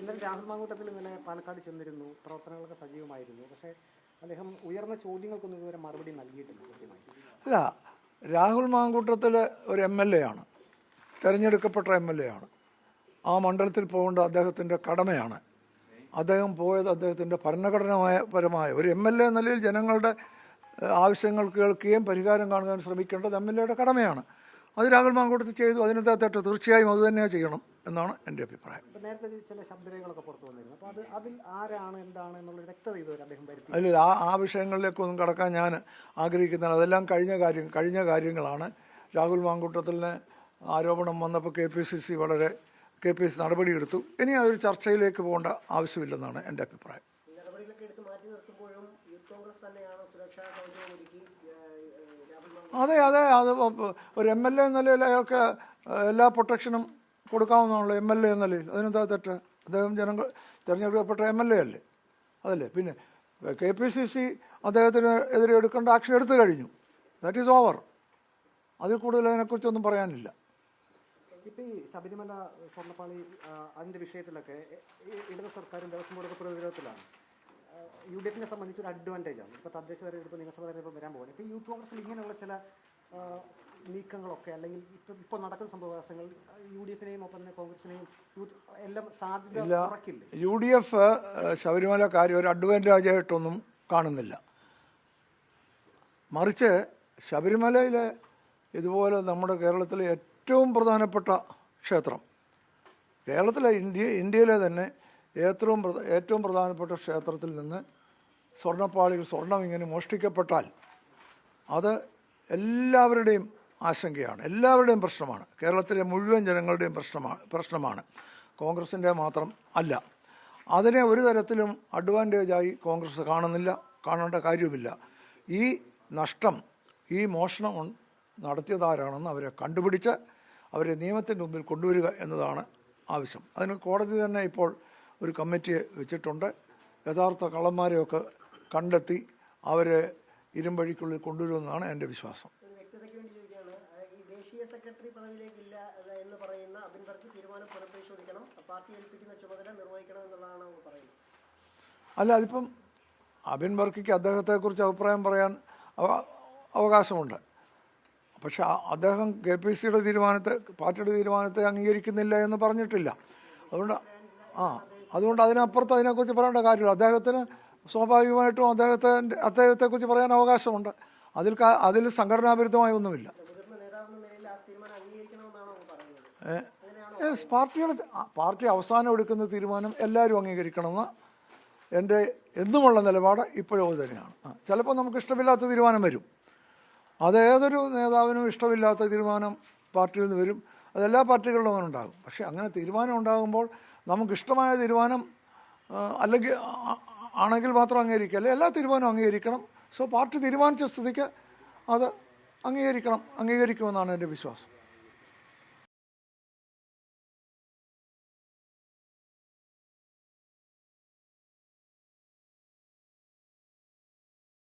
ഇന്നലെ രാഹുൽ മാങ്കൂട്ടത്തിൽ ഇന്നലെ പാലക്കാട് ചെന്നിരുന്നു. പ്രവർത്തനങ്ങളൊക്കെ സജീവമായിരുന്നു. പക്ഷേ അദ്ദേഹം ഉയർന്ന ചോദ്യങ്ങൾക്കൊന്നും ഇതുവരെ മറുപടി നൽകിയിട്ടില്ല അല്ല രാഹുൽ മാങ്കൂട്ടത്തിൽ ഒരു എം എൽ എ ആണ്. തിരഞ്ഞെടുക്കപ്പെട്ട എം എൽ എ ആണ്. ആ മണ്ഡലത്തിൽ പോകേണ്ട അദ്ദേഹത്തിന്റെ കടമയാണ്. അദ്ദേഹം പോയത് അദ്ദേഹത്തിന്റെ ഭരണഘടനമായ പരമായ ഒരു എം എൽ എ എന്ന നിലയിൽ ജനങ്ങളുടെ ആവശ്യങ്ങൾ കേൾക്കുകയും പരിഹാരം കാണുവാൻ ശ്രമിക്കേണ്ടത് എം എൽ എയുടെ കടമയാണ്. അത് രാഹുൽ മാങ്കൂട്ടത്തിൽ ചെയ്തു അതിനകത്ത് തെറ്റ് തീർച്ചയായും അത് തന്നെ ചെയ്യണം എന്നാണ് എന്റെ അഭിപ്രായം. അല്ല നേരത്തെ ചില ശബ്ദരേഖകളൊക്കെ പുറത്തു വന്നിരുന്നു. അപ്പോൾ അത് അതിൽ ആരാണ് എന്താണ് എന്നുള്ള വ്യക്തത ഇതുവരെ അദ്ദേഹം വരുത്തി അതിൽ ആ ആ വിഷയങ്ങളിലേക്കൊന്നും കടക്കാൻ ഞാൻ ആഗ്രഹിക്കുന്നില്ല. അതെല്ലാം കഴിഞ്ഞ കാര്യം കഴിഞ്ഞ കാര്യങ്ങളാണ്. രാഹുൽ മാങ്കൂട്ടത്തിന് ആരോപണം വന്നപ്പോൾ കെ പി സി സി വളരെ കെ പി സി നടപടിയെടുത്തു. ഇനി അതൊരു ചർച്ചയിലേക്ക് പോകേണ്ട ആവശ്യമില്ലെന്നാണ് എന്റെ അഭിപ്രായം. നടപടികളൊക്കെ എടുത്ത് മാറ്റി നിർത്തുമ്പോഴും യൂത്ത് കോൺഗ്രസ് തന്നെയാണ് സുരക്ഷാ സൗകര്യം ഒരുക്കി അതെ അതെ. അത് ഒരു എം എൽ എ എന്ന നിലയിൽ അയാൾക്ക് എല്ലാ പ്രൊട്ടക്ഷനും കൊടുക്കാവുന്നതാണല്ലോ എം എൽ എ എന്ന നിലയിൽ. അതിനെന്താ തെറ്റ്? അദ്ദേഹം ജനങ്ങൾ തിരഞ്ഞെടുക്കപ്പെട്ട എം എൽ എ അല്ലേ? അതല്ലേ. പിന്നെ കെ പി സി സി അദ്ദേഹത്തിന് എതിരെ എടുക്കേണ്ട ആക്ഷൻ എടുത്തു കഴിഞ്ഞു. ദാറ്റ് ഈസ് ഓവർ അതിൽ കൂടുതൽ അതിനെക്കുറിച്ചൊന്നും പറയാനില്ല. ഇപ്പം ഈ ശബരിമല സ്വർണപ്പാളി അതിന്റെ വിഷയത്തിലൊക്കെ ഇടത് സർക്കാരും ദേവസ്വം ബോർഡൊക്കെ പ്രതിരോധത്തിലാണ് യു ഡി എഫിനെ സംബന്ധിച്ച് ഒരു അഡ്വാന്റേജ് ആണ്. ഇപ്പോൾ തദ്ദേശ തെരഞ്ഞെടുപ്പ് നിയമസഭ തെരഞ്ഞെടുപ്പ് വരാൻ പോകുന്നത് ഇപ്പോൾ യൂത്ത് കോൺഗ്രസിൽ ഇങ്ങനെയുള്ള ചില നീക്കങ്ങളൊക്കെ അല്ലെങ്കിൽ ഇപ്പം ഇപ്പോൾ നടക്കുന്ന സംഭവവാസങ്ങൾ യു ഡി എഫിനെയും ഒപ്പം തന്നെ കോൺഗ്രസിനെയും യൂത്ത് എല്ലാം സാധ്യത യു ഡി എഫ് ശബരിമല കാര്യം ഒരു അഡ്വാന്റേജ് ആയിട്ടൊന്നും കാണുന്നില്ല. മറിച്ച് ശബരിമലയിലെ ഇതുപോലെ നമ്മുടെ കേരളത്തിലെ ഏറ്റവും പ്രധാനപ്പെട്ട ക്ഷേത്രം കേരളത്തിലെ ഇന്ത്യ ഇന്ത്യയിലെ തന്നെ ഏറ്റവും ഏറ്റവും പ്രധാനപ്പെട്ട ക്ഷേത്രത്തിൽ നിന്ന് സ്വർണപ്പാളികൾ സ്വർണം ഇങ്ങനെ മോഷ്ടിക്കപ്പെട്ടാൽ അത് എല്ലാവരുടെയും ആശങ്കയാണ് എല്ലാവരുടെയും പ്രശ്നമാണ്. കേരളത്തിലെ മുഴുവൻ ജനങ്ങളുടെയും പ്രശ്നമാണ് പ്രശ്നമാണ്. കോൺഗ്രസിന്റെ മാത്രം അല്ല. അതിനെ ഒരു തരത്തിലും അഡ്വാന്റേജായി കോൺഗ്രസ് കാണുന്നില്ല കാണേണ്ട കാര്യവുമില്ല. ഈ നഷ്ടം ഈ മോഷണം നടത്തിയതാരാണെന്ന് അവരെ കണ്ടുപിടിച്ച് അവരെ നിയമത്തിന്റെ മുമ്പിൽ കൊണ്ടുവരിക എന്നതാണ് ആവശ്യം. അതിന് കോടതി തന്നെ ഇപ്പോൾ ഒരു കമ്മിറ്റി വെച്ചിട്ടുണ്ട്. യഥാർത്ഥ കള്ളന്മാരെയൊക്കെ കണ്ടെത്തി അവരെ ഇരുമ്പഴിക്കുള്ളിൽ കൊണ്ടുവരുമെന്നാണ് എന്റെ വിശ്വാസം. ദേശീയ സെക്രട്ടറി പദവിയിലേക്കില്ല എന്ന് പറയുന്ന അബിൻ വർക്കി തീരുമാനം പുനഃപരിശോധിക്കണം പാർട്ടി ഏൽപ്പിക്കുന്ന ചുമതല നിർവഹിക്കണം എന്നുള്ളതാണ് പറയുന്നത്? അല്ല അതിപ്പം അബിൻ ബർക്കിക്ക് അദ്ദേഹത്തെക്കുറിച്ച് അഭിപ്രായം പറയാൻ അവ- അവകാശമുണ്ട്. പക്ഷെ അദ്ദേഹം കെ പി സിയുടെ തീരുമാനത്തെ പാർട്ടിയുടെ തീരുമാനത്തെ അംഗീകരിക്കുന്നില്ല എന്ന് പറഞ്ഞിട്ടില്ല. അതുകൊണ്ട് ആ അതുകൊണ്ട് അതിനപ്പുറത്ത് അതിനെക്കുറിച്ച് പറയേണ്ട കാര്യമില്ല. അദ്ദേഹത്തിന് സ്വാഭാവികമായിട്ടും അദ്ദേഹത്തിന്റെ അദ്ദേഹത്തെക്കുറിച്ച് പറയാൻ അവകാശമുണ്ട്. അതിൽ അതിൽ സംഘടനാ വിരുദ്ധമായ ഒന്നുമില്ല. പറയുന്നത് പാർട്ടിയുടെ പാർട്ടി അവസാനം എടുക്കുന്ന തീരുമാനം എല്ലാവരും അംഗീകരിക്കണമെന്ന് എന്റെ എന്നുമുള്ള നിലപാട് ഇപ്പോഴും തന്നെയാണ്. ചിലപ്പോൾ നമുക്ക് ഇഷ്ടമില്ലാത്ത തീരുമാനം വരും. അത് ഏതൊരു നേതാവിനും ഇഷ്ടമില്ലാത്ത തീരുമാനം പാർട്ടിയിൽ നിന്ന് വരും. അതെല്ലാ പാർട്ടികളിലും അങ്ങനെ ഉണ്ടാകും പക്ഷേ അങ്ങനെ തീരുമാനം ഉണ്ടാകുമ്പോൾ നമുക്കിഷ്ടമായ തീരുമാനം അല്ലെങ്കിൽ ആണെങ്കിൽ മാത്രം അംഗീകരിക്കുക. അല്ലെ എല്ലാ തീരുമാനവും അംഗീകരിക്കണം. സോ പാർട്ടി തീരുമാനിച്ച സ്ഥിതിക്ക് അത് അംഗീകരിക്കണം അംഗീകരിക്കുമെന്നാണ് എന്റെ വിശ്വാസം.